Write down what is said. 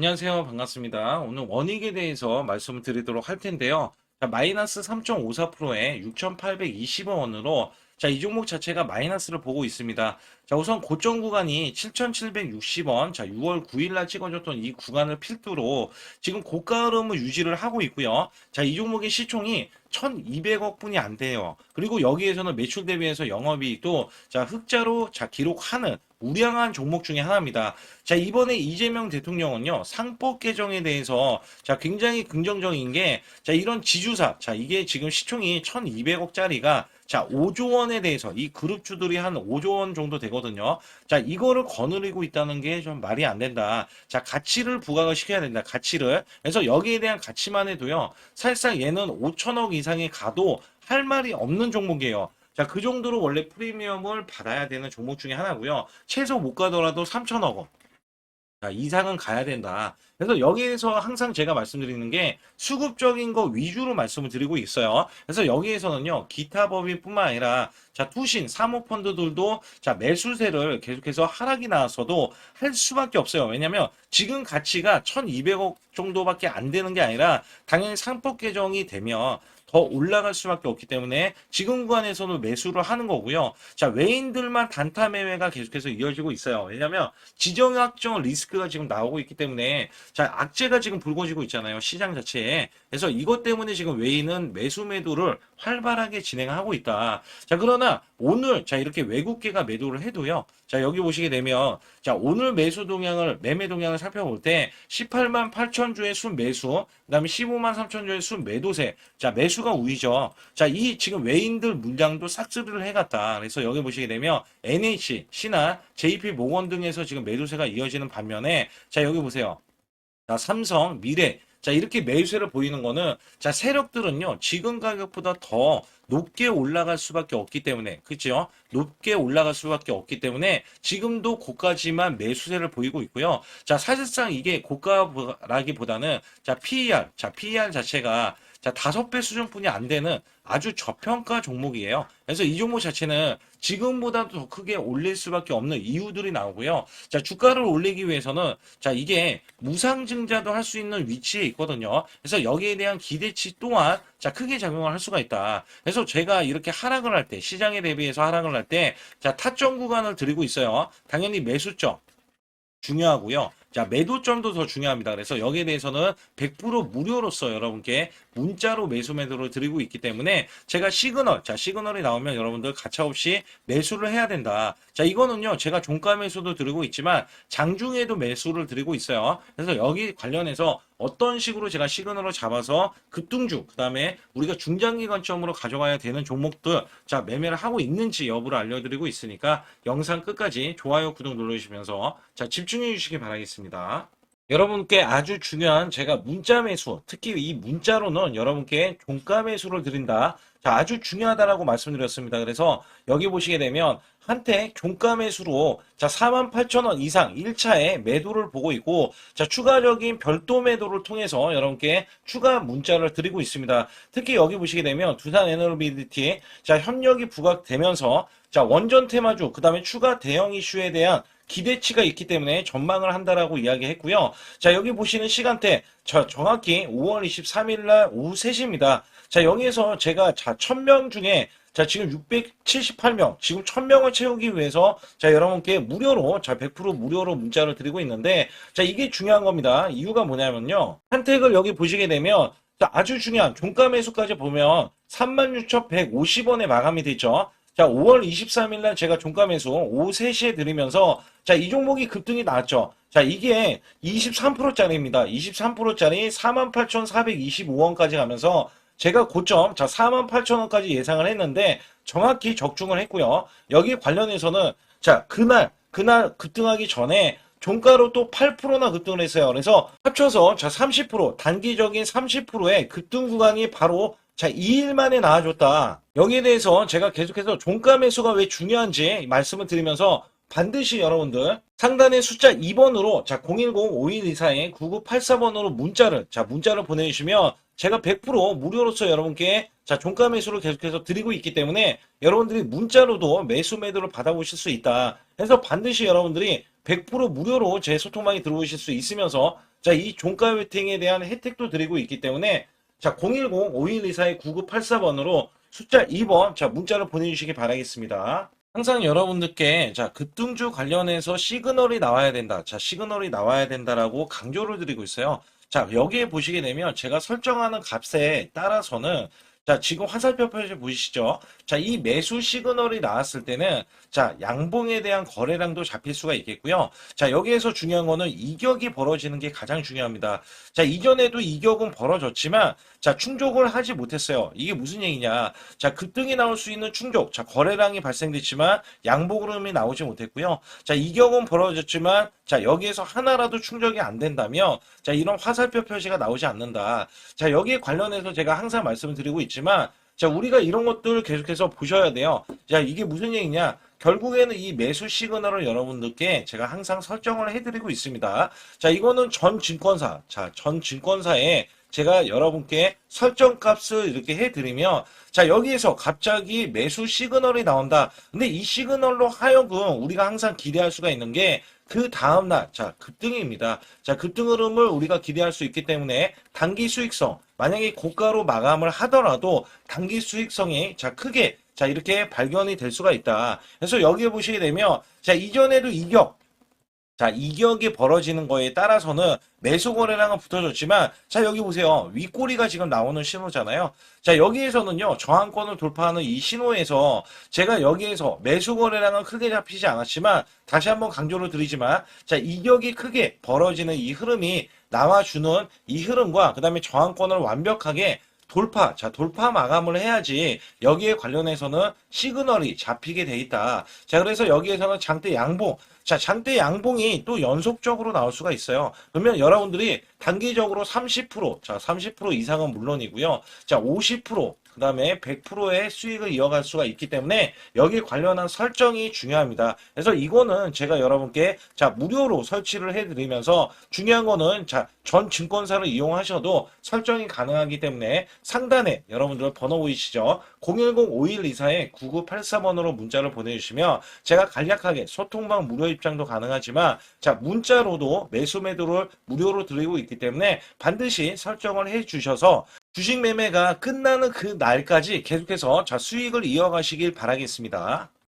안녕하세요. 반갑습니다. 오늘 원익에 대해서 말씀을 드리도록 할 텐데요. 자, 마이너스 3.54%에 6,820원으로 자, 이 종목 자체가 마이너스를 보고 있습니다. 자, 우선 고점 구간이 7,760원, 자, 6월 9일 날 찍어줬던 이 구간을 필두로 지금 고가 흐름을 유지를 하고 있고요. 자, 이 종목의 시총이 1,200억 분이 안 돼요. 그리고 여기에서는 매출 대비해서 영업이익도 자, 흑자로 자, 기록하는 우량한 종목 중에 하나입니다. 자, 이번에 이재명 대통령은요, 상법 개정에 대해서 자, 굉장히 긍정적인 게 자, 이런 지주사, 자, 이게 지금 시총이 1,200억짜리가 자, 5조 원에 대해서 이 그룹주들이 한 5조 원 정도 되거든요. 자, 이거를 거느리고 있다는 게 좀 말이 안 된다. 자, 가치를 부각을 시켜야 된다. 가치를. 그래서 여기에 대한 가치만 해도요. 사실상 얘는 5천억 이상에 가도 할 말이 없는 종목이에요. 자, 그 정도로 원래 프리미엄을 받아야 되는 종목 중에 하나고요. 최소 못 가더라도 3천억 원. 자, 이상은 가야 된다. 그래서 여기에서 항상 제가 말씀드리는 게 수급적인 거 위주로 말씀을 드리고 있어요. 그래서 여기에서는요, 기타 법인뿐만 아니라 자, 투신, 사모펀드들도 자, 매수세를 계속해서 하락이 나왔어도 할 수밖에 없어요. 왜냐면 지금 가치가 1200억 정도밖에 안 되는 게 아니라 당연히 상법 개정이 되면 더 올라갈 수밖에 없기 때문에 지금 구간에서는 매수를 하는 거고요. 자, 외인들만 단타 매매가 계속해서 이어지고 있어요. 왜냐면 지정학적 리스크가 지금 나오고 있기 때문에 자, 악재가 지금 불거지고 있잖아요. 시장 자체에. 그래서 이것 때문에 지금 외인은 매수 매도를 활발하게 진행하고 있다. 자, 그러나 오늘 자, 이렇게 외국계가 매도를 해도요. 자, 여기 보시게 되면 자, 오늘 매수 동향을 매매 동향을 살펴볼 때 18만 8천 주의 순 매수, 그다음에 15만 3천 주의 순 매도세. 자, 매수 가 우위죠. 자, 이 지금 외인들 물량도 싹쓸이를 해갔다. 그래서 여기 보시게 되면 NH, 신한, JP 모건 등에서 지금 매도세가 이어지는 반면에 자, 여기 보세요. 자, 삼성, 미래. 자, 이렇게 매수세를 보이는 거는 자, 세력들은요. 지금 가격보다 더 높게 올라갈 수밖에 없기 때문에 그렇죠? 높게 올라갈 수밖에 없기 때문에 지금도 고가지만 매수세를 보이고 있고요. 자, 사실상 이게 고가라기보다는 자, PER, 자, PER 자체가 자, 다섯 배 수준뿐이 안 되는 아주 저평가 종목이에요. 그래서 이 종목 자체는 지금보다도 더 크게 올릴 수밖에 없는 이유들이 나오고요. 자, 주가를 올리기 위해서는 자, 이게 무상증자도 할 수 있는 위치에 있거든요. 그래서 여기에 대한 기대치 또한 자, 크게 작용을 할 수가 있다. 그래서 제가 이렇게 하락을 할 때, 시장에 대비해서 하락을 할 때, 자, 타점 구간을 드리고 있어요. 당연히 매수점. 중요하고요. 자, 매도점도 더 중요합니다. 그래서 여기에 대해서는 100% 무료로서 여러분께 문자로 매수 매도를 드리고 있기 때문에 제가 시그널, 자, 시그널이 나오면 여러분들 가차없이 매수를 해야 된다. 자, 이거는요, 제가 종가 매수도 드리고 있지만 장중에도 매수를 드리고 있어요. 그래서 여기 관련해서 어떤 식으로 제가 시그널을 잡아서 급등주, 그 다음에 우리가 중장기 관점으로 가져가야 되는 종목들, 자, 매매를 하고 있는지 여부를 알려드리고 있으니까 영상 끝까지 좋아요, 구독 눌러주시면서 자, 집중해 주시기 바라겠습니다. 여러분께 아주 중요한 제가 문자 매수, 특히 이 문자로는 여러분께 종가 매수를 드린다. 자, 아주 중요하다라고 말씀드렸습니다. 그래서 여기 보시게 되면 한때 종가 매수로 자, 48,000원 이상 1차에 매도를 보고 있고 자, 추가적인 별도 매도를 통해서 여러분께 추가 문자를 드리고 있습니다. 특히 여기 보시게 되면 두산 에너비리티 자, 협력이 부각되면서 자, 원전 테마주 그 다음에 추가 대형 이슈에 대한 기대치가 있기 때문에 전망을 한다라고 이야기했고요. 자, 여기 보시는 시간대 저 정확히 5월 23일 날 오후 3시입니다. 자, 여기에서 제가 자, 1000명 중에 자, 지금 678명, 지금 1000명을 채우기 위해서 자, 여러분께 무료로 자, 100% 무료로 문자를 드리고 있는데 자, 이게 중요한 겁니다. 이유가 뭐냐면요. 한택을 여기 보시게 되면 자, 아주 중요한 종가 매수까지 보면 36,150원에 마감이 되죠. 자, 5월 23일 날 제가 종가 매수 오후 3시에 드리면서 자, 이 종목이 급등이 나왔죠. 자, 이게 23%짜리입니다. 23%짜리 48,425원까지 가면서 제가 고점 자 48,000원까지 예상을 했는데 정확히 적중을 했고요. 여기 관련해서는 자, 그날 그날 급등하기 전에 종가로 또 8%나 급등을 했어요. 그래서 합쳐서 자 30% 단기적인 30%의 급등 구간이 바로 자 2일 만에 나와줬다. 여기에 대해서 제가 계속해서 종가 매수가 왜 중요한지 말씀을 드리면서 반드시 여러분들 상단의 숫자 2번으로 자 010-5124-9984번으로 문자를 자 문자를 보내주시면 제가 100% 무료로서 여러분께 자 종가 매수를 계속해서 드리고 있기 때문에 여러분들이 문자로도 매수 매도를 받아보실 수 있다. 그래서 반드시 여러분들이 100% 무료로 제 소통방에 들어오실 수 있으면서 자, 이 종가 웨팅에 대한 혜택도 드리고 있기 때문에 자, 010-5124-9984번으로 숫자 2번 자, 문자로 보내주시기 바라겠습니다. 항상 여러분들께 자, 급등주 관련해서 시그널이 나와야 된다. 자, 시그널이 나와야 된다라고 강조를 드리고 있어요. 자, 여기에 보시게 되면 제가 설정하는 값에 따라서는 자, 지금 화살표 표시 보이시죠? 자, 이 매수 시그널이 나왔을 때는 자, 양봉에 대한 거래량도 잡힐 수가 있겠고요. 자, 여기에서 중요한 거는 이격이 벌어지는 게 가장 중요합니다. 자, 이전에도 이격은 벌어졌지만 자, 충족을 하지 못했어요. 이게 무슨 얘기냐? 자, 급등이 나올 수 있는 충족. 자, 거래량이 발생됐지만 양복 흐름이 나오지 못했고요. 자, 이격은 벌어졌지만 자, 여기에서 하나라도 충족이 안 된다면 자, 이런 화살표 표시가 나오지 않는다. 자, 여기에 관련해서 제가 항상 말씀을 드리고 있지만 자, 우리가 이런 것들 계속해서 보셔야 돼요. 자, 이게 무슨 얘기냐? 결국에는 이 매수 시그널을 여러분들께 제가 항상 설정을 해드리고 있습니다. 자, 이거는 전 증권사, 자, 전 증권사에 제가 여러분께 설정 값을 이렇게 해드리면, 자, 여기에서 갑자기 매수 시그널이 나온다. 근데 이 시그널로 하여금 우리가 항상 기대할 수가 있는 게, 그 다음날, 자, 급등입니다. 자, 급등 흐름을 우리가 기대할 수 있기 때문에 단기 수익성, 만약에 고가로 마감을 하더라도 단기 수익성이 자, 크게 자, 이렇게 발견이 될 수가 있다. 그래서 여기에 보시게 되면, 자, 이전에도 이격, 자, 이격이 벌어지는 거에 따라서는 매수 거래량은 붙어졌지만, 자, 여기 보세요. 윗꼬리가 지금 나오는 신호잖아요. 자, 여기에서는요, 저항권을 돌파하는 이 신호에서 제가 여기에서 매수 거래량은 크게 잡히지 않았지만, 다시 한번 강조를 드리지만, 자, 이격이 크게 벌어지는 이 흐름이 나와주는 이 흐름과, 그 다음에 저항권을 완벽하게 돌파, 자, 돌파 마감을 해야지 여기에 관련해서는 시그널이 잡히게 돼 있다. 자, 그래서 여기에서는 장대 양봉, 자, 장대 양봉이 또 연속적으로 나올 수가 있어요. 그러면 여러분들이 단기적으로 30%, 자, 30% 이상은 물론이고요. 자, 50%, 그 다음에 100%의 수익을 이어갈 수가 있기 때문에 여기 관련한 설정이 중요합니다. 그래서 이거는 제가 여러분께 자, 무료로 설치를 해드리면서 중요한 거는 자, 전 증권사를 이용하셔도 설정이 가능하기 때문에 상단에 여러분들 번호 보이시죠? 010-5124-9984번으로 문자를 보내주시면 제가 간략하게 소통방 무료 입장도 가능하지만 자, 문자로도 매수 매도를 무료로 드리고 있기 때문에 반드시 설정을 해 주셔서 주식 매매가 끝나는 그 날까지 계속해서 자, 수익을 이어가시길 바라겠습니다.